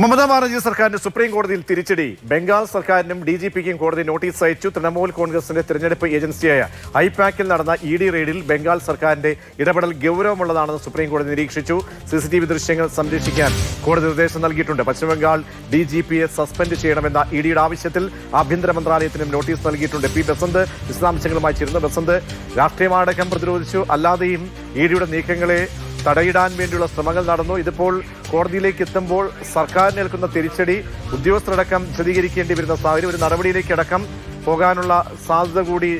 മമതാ ബാനർജി സർക്കാരിന്റെ സുപ്രീം കോടതിയിൽ തിരിച്ചടി. ബംഗാൾ സർക്കാരിനും ഡി ജി പിക്കും കോടതി നോട്ടീസ് അയച്ചു. തൃണമൂൽ കോൺഗ്രസിന്റെ തിരഞ്ഞെടുപ്പ് ഏജൻസിയായ ഐപാക്കിൽ നടന്ന ഇ ഡി റെയ്ഡിൽ ബംഗാൾ സർക്കാരിന്റെ ഇടപെടൽ ഗൗരവമുള്ളതാണെന്ന് സുപ്രീം കോടതി നിരീക്ഷിച്ചു. സി സി ദൃശ്യങ്ങൾ സംരക്ഷിക്കാൻ കോടതി നിർദ്ദേശം നൽകിയിട്ടുണ്ട്. പശ്ചിമബംഗാൾ ഡി ജി പിയെ സസ്പെൻഡ് ചെയ്യണമെന്ന ഇ ഡിയുടെ ആവശ്യത്തിൽ ആഭ്യന്തര മന്ത്രാലയത്തിനും നോട്ടീസ് നൽകിയിട്ടുണ്ട്. പി ബസന്ത് വിശദാംശങ്ങളുമായി ചേരുന്നു ബസന്ത് രാഷ്ട്രീയമാടക്കം പ്രതിരോധിച്ചു. അല്ലാതെയും ഇ ഡിയുടെ നീക്കങ്ങളെ തടയിടാൻ വേണ്ടിയുള്ള ശ്രമങ്ങൾ നടന്നു. ഇതിപ്പോൾ കോടതിയിലേക്ക് എത്തുമ്പോൾ സർക്കാർ ഏൽക്കുന്ന തിരിച്ചടി ഉദ്യോഗസ്ഥരടക്കം വിശദീകരിക്കേണ്ടി വരുന്ന സാഹചര്യം ഒരു നടപടിയിലേക്ക് അടക്കം പോകാനുള്ള സാധ്യത കൂടി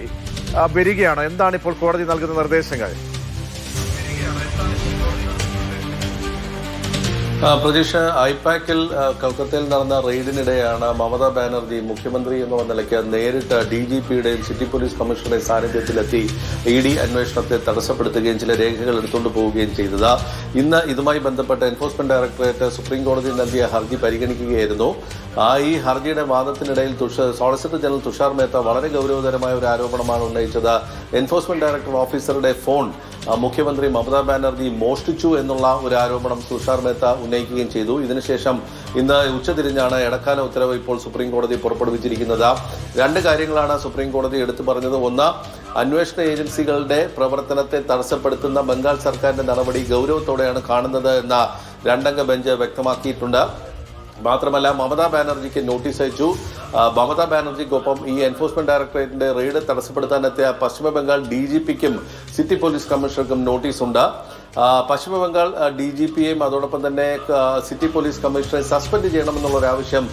വരികയാണ്. എന്താണ് ഇപ്പോൾ കോടതി നൽകുന്ന നിർദ്ദേശങ്ങൾ? പ്രതീക്ഷ ഐപാക്കിൽ കൊൽക്കത്തയിൽ നടന്ന റെയ്ഡിനിടെയാണ് മമതാ ബാനർജി മുഖ്യമന്ത്രി എന്ന നിലയ്ക്ക് നേരിട്ട് ഡി ജി പിയുടെയും സിറ്റി പോലീസ് കമ്മീഷണറുടെയും സാന്നിധ്യത്തിലെത്തി ഇ ഡി അന്വേഷണത്തെ തടസ്സപ്പെടുത്തുകയും ചില രേഖകൾ എടുത്തുകൊണ്ട് പോവുകയും ചെയ്തത്. ഇന്ന് ഇതുമായി ബന്ധപ്പെട്ട് എൻഫോഴ്സ്മെന്റ് ഡയറക്ടറേറ്റ് സുപ്രീം കോടതി നൽകിയ ഹർജി പരിഗണിക്കുകയായിരുന്നു. ആ ഈ ഹർജിയുടെ വാദത്തിനിടയിൽ തുഷാർ സോളിസിറ്റർ ജനറൽ തുഷാർ മേത്ത വളരെ ഗൗരവതരമായ ഒരു ആരോപണമാണ് ഉന്നയിച്ചത്. എൻഫോഴ്സ്മെന്റ് ഡയറക്ടർ ഓഫീസറുടെ ഫോൺ മുഖ്യമന്ത്രി മമതാ ബാനർജി മോഷ്ടിച്ചു എന്നുള്ള ഒരു ആരോപണം തുഷാർ മേത്ത ഉന്നയിക്കുകയും ചെയ്തു. ഇതിനുശേഷം ഇന്ന് ഉച്ചതിരിഞ്ഞാണ് ഇടക്കാല ഉത്തരവ് ഇപ്പോൾ സുപ്രീം കോടതി പുറപ്പെടുവിച്ചിരിക്കുന്നത്. രണ്ട് കാര്യങ്ങളാണ് സുപ്രീം കോടതി എടുത്തു പറഞ്ഞത്. ഒന്ന് അന്വേഷണ ഏജൻസികളുടെ പ്രവർത്തനത്തെ തടസ്സപ്പെടുത്തുന്ന ബംഗാൾ സർക്കാരിന്റെ നടപടി ഗൗരവത്തോടെയാണ് കാണുന്നത് എന്ന രണ്ടംഗ ബെഞ്ച് വ്യക്തമാക്കിയിട്ടുണ്ട്. മാത്രമല്ല മമതാ ബാനർജിക്ക് നോട്ടീസ് അയച്ചു. മമതാ ബാനർജിക്കൊപ്പം ഈ എൻഫോഴ്സ്മെന്റ് ഡയറക്ടറേറ്റിന്റെ റെയ്ഡ് തടസ്സപ്പെടുത്താനെത്തിയ പശ്ചിമ ബംഗാൾ ഡി ജി പിക്കും സിറ്റി പോലീസ് കമ്മീഷണർക്കും നോട്ടീസുണ്ട് ആ, പശ്ചിമ ബംഗാൾ ഡി ജി പിയെയും അതോടൊപ്പം തന്നെ സിറ്റി പോലീസ് കമ്മീഷണറെ സസ്പെൻഡ് ചെയ്യണമെന്നുള്ളൊരാവശ്യം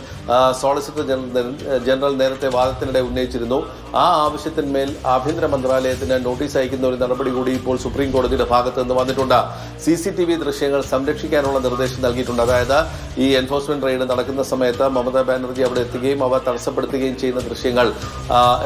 സോളിസിറ്റർ ജനറൽ ജനറൽ നേരത്തെ വാദത്തിനിടെ ഉന്നയിച്ചിരുന്നു. ആ ആവശ്യത്തിന്മേൽ ആഭ്യന്തര മന്ത്രാലയത്തിന് നോട്ടീസ് അയക്കുന്ന ഒരു നടപടി കൂടി ഇപ്പോൾ സുപ്രീം കോടതിയുടെ ഭാഗത്ത് നിന്ന് വന്നിട്ടുണ്ട്. സി സി ടി വി ദൃശ്യങ്ങൾ സംരക്ഷിക്കാനുള്ള നിർദ്ദേശം നൽകിയിട്ടുണ്ട്. അതായത് ഈ എൻഫോഴ്സ്മെന്റ് റെയ്ഡ് നടക്കുന്ന സമയത്ത് മമതാ ബാനർജി അവിടെ എത്തുകയും അവ തടസ്സപ്പെടുത്തുകയും ചെയ്യുന്ന ദൃശ്യങ്ങൾ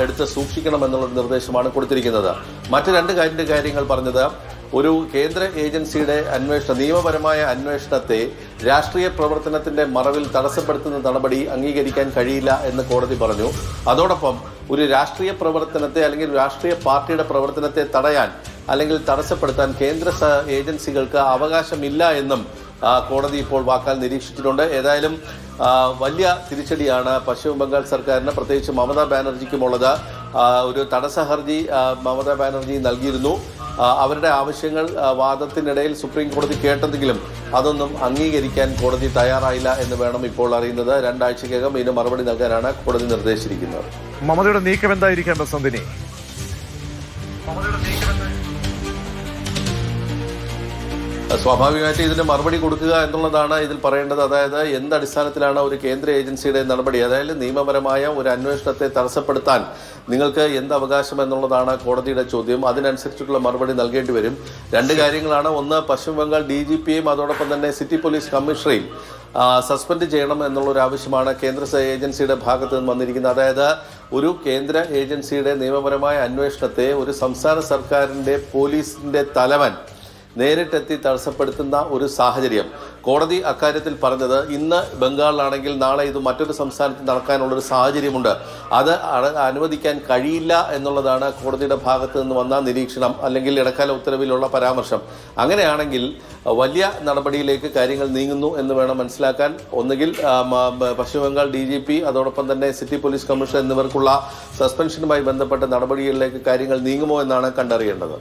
എടുത്ത് സൂക്ഷിക്കണമെന്നുള്ള നിർദ്ദേശമാണ് കൊടുത്തിരിക്കുന്നത്. മറ്റു രണ്ട് കാര്യങ്ങൾ പറഞ്ഞത് ഒരു കേന്ദ്ര ഏജൻസിയുടെ അന്വേഷണ നിയമപരമായ അന്വേഷണത്തെ രാഷ്ട്രീയ പ്രവർത്തനത്തിന്റെ മറവിൽ തടസ്സപ്പെടുത്തുന്ന നടപടി അംഗീകരിക്കാൻ കഴിയില്ല എന്ന് കോടതി പറഞ്ഞു. അതോടൊപ്പം ഒരു രാഷ്ട്രീയ പ്രവർത്തനത്തെ അല്ലെങ്കിൽ രാഷ്ട്രീയ പാർട്ടിയുടെ പ്രവർത്തനത്തെ തടയാൻ അല്ലെങ്കിൽ തടസ്സപ്പെടുത്താൻ കേന്ദ്ര ഏജൻസികൾക്ക് അവകാശമില്ല എന്നും കോടതി ഇപ്പോൾ വാക്കാൽ നിരീക്ഷിച്ചിട്ടുണ്ട്. ഏതായാലും വലിയ തിരിച്ചടിയാണ് പശ്ചിമ ബംഗാൾ സർക്കാരിന്. പ്രത്യേകിച്ച് മമതാ ബാനർജിക്കുമുള്ളത്. ഒരു തടസ്സ ഹർജി മമതാ ബാനർജി നൽകിയിരുന്നു. അവരുടെ ആവശ്യങ്ങൾ വാദത്തിനിടയിൽ സുപ്രീം കോടതി കേട്ടെങ്കിലും അതൊന്നും അംഗീകരിക്കാൻ കോടതി തയ്യാറായില്ല എന്ന് വേണം ഇപ്പോൾ അറിയുന്നത്. രണ്ടാഴ്ചക്കകം ഇതിന് മറുപടി നൽകാനാണ് കോടതി നിർദ്ദേശിച്ചിരിക്കുന്നത്. മമതയുടെ നീക്കം എന്തായിരിക്കാം ബസന്തിനി? സ്വാഭാവികമായിട്ട് ഇതിന് മറുപടി കൊടുക്കുക എന്നുള്ളതാണ് ഇതിൽ പറയേണ്ടത്. അതായത് എന്ത് അടിസ്ഥാനത്തിലാണ് ഒരു കേന്ദ്ര ഏജൻസിയുടെ നടപടി? അതായത് നിയമപരമായ ഒരു അന്വേഷണത്തെ തടസ്സപ്പെടുത്താൻ നിങ്ങൾക്ക് എന്ത് അവകാശം എന്നുള്ളതാണ് കോടതിയുടെ ചോദ്യം. അതിനനുസരിച്ചിട്ടുള്ള മറുപടി നൽകേണ്ടി വരും. രണ്ട് കാര്യങ്ങളാണ്. ഒന്ന് പശ്ചിമ ബംഗാൾ ഡി ജി പിയും അതോടൊപ്പം തന്നെ സിറ്റി പോലീസ് കമ്മീഷണറെയും സസ്പെൻഡ് ചെയ്യണം എന്നുള്ളൊരു ആവശ്യമാണ് കേന്ദ്ര ഏജൻസിയുടെ ഭാഗത്ത് നിന്ന് വന്നിരിക്കുന്നത്. അതായത് ഒരു കേന്ദ്ര ഏജൻസിയുടെ നിയമപരമായ അന്വേഷണത്തെ ഒരു സംസ്ഥാന സർക്കാരിന്റെ പോലീസിന്റെ തലവൻ നേരിട്ടെത്തി തടസ്സപ്പെടുത്തുന്ന ഒരു സാഹചര്യം. കോടതി അക്കാര്യത്തിൽ പറഞ്ഞത് ഇന്ന് ബംഗാളിലാണെങ്കിൽ നാളെ ഇത് മറ്റൊരു സംസ്ഥാനത്ത് നടക്കാനുള്ള ഒരു സാഹചര്യമുണ്ട്. അത് അനുവദിക്കാൻ കഴിയില്ല എന്നുള്ളതാണ് കോടതിയുടെ ഭാഗത്ത് നിന്ന് വന്ന നിരീക്ഷണം അല്ലെങ്കിൽ ഇടക്കാല ഉത്തരവിലുള്ള പരാമർശം. അങ്ങനെയാണെങ്കിൽ വലിയ നടപടിയിലേക്ക് കാര്യങ്ങൾ നീങ്ങുന്നു എന്ന് വേണം മനസ്സിലാക്കാൻ. ഒന്നുകിൽ പശ്ചിമ ബംഗാൾ ഡി ജി പി അതോടൊപ്പം തന്നെ സിറ്റി പോലീസ് കമ്മീഷണർ എന്നിവർക്കുള്ള സസ്പെൻഷനുമായി ബന്ധപ്പെട്ട നടപടികളിലേക്ക് കാര്യങ്ങൾ നീങ്ങുമോ എന്നാണ് കണ്ടറിയേണ്ടത്.